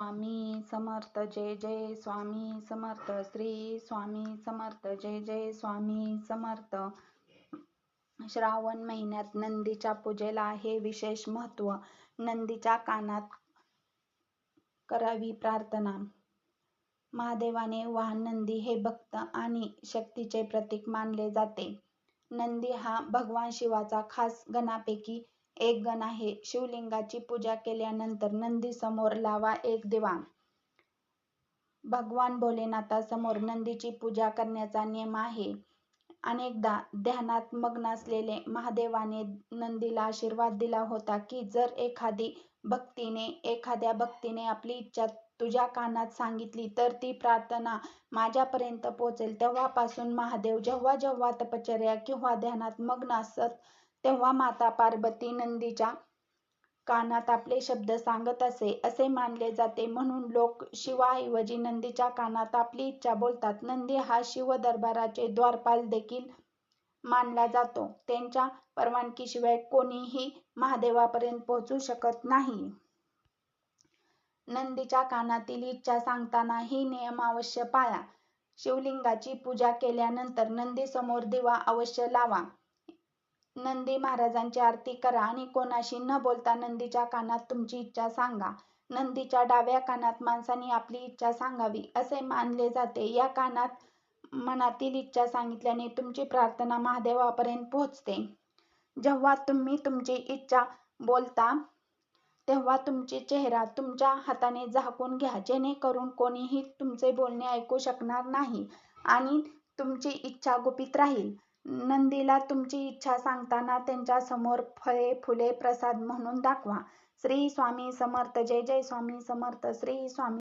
स्वामी समर्थ जय जय स्वामी समर्थ श्री स्वामी समर्थ जय जय स्वामी समर्थ. श्रावण महिन्यात नंदीच्या पूजेला आहे विशेष महत्त्व नंदीच्या कानात करावी प्रार्थना. महादेवाने वाहन नंदी हे भक्त आणि शक्तीचे प्रतीक मानले जाते. नंदी हा भगवान शिवाचा खास गणापैकी एक गण आहे. शिवलिंगाची पूजा केल्यानंतर नंदी समोर लावा एक दिवा भगवान भोलेनाथासमोर नंदीची पूजा करण्याचा नियम आहे. अनेकदा ध्यानात मग्न असलेले महादेवाने नंदीला आशीर्वाद दिला होता की जर एखादी भक्तीने एखाद्या भक्तीने आपली इच्छा तुझ्या कानात सांगितली तर ती प्रार्थना माझ्यापर्यंत पोहोचेल. तेव्हापासून महादेव जेव्हा जेव्हा तपश्चर्या किंवा ध्यानात मग्न असत तेव्हा माता पार्वती नंदीच्या कानात आपले शब्द सांगत असे असे मानले जाते. म्हणून लोक शिवाऐवजी नंदीच्या कानात आपली इच्छा बोलतात. नंदी हा शिव दरबाराचे द्वारपाल देखील मानला जातो. त्यांच्या परवानगीशिवाय कोणीही महादेवापर्यंत पोहोचू शकत नाही. नंदीच्या कानातील इच्छा सांगताना ही नियम अवश्य पाळा. शिवलिंगाची पूजा केल्यानंतर नंदीसमोर दिवा अवश्य लावा. नंदी महाराजांची आरती करा आणि कोणाशी न बोलता नंदीच्या कानात तुमची इच्छा सांगा. नंदीच्या डाव्या कानात माणसाने आपली इच्छा सांगावी असे मानले जाते. या कानात मनातील इच्छा सांगितल्याने तुमची प्रार्थना महादेवापर्यंत पोहोचते. जेव्हा तुम्ही तुमची इच्छा बोलता तेव्हा तुमचे चेहरा तुमच्या हाताने झाकून घ्या. जेणेकरून कोणीही तुमचे बोलणे ऐकू शकणार नाही आणि तुमची इच्छा गुपित राहील. नंदीला तुमची इच्छा सांगताना त्यांच्यासमोर फळे फुले प्रसाद म्हणून दाखवा. श्री स्वामी समर्थ जय जय स्वामी समर्थ श्री स्वामी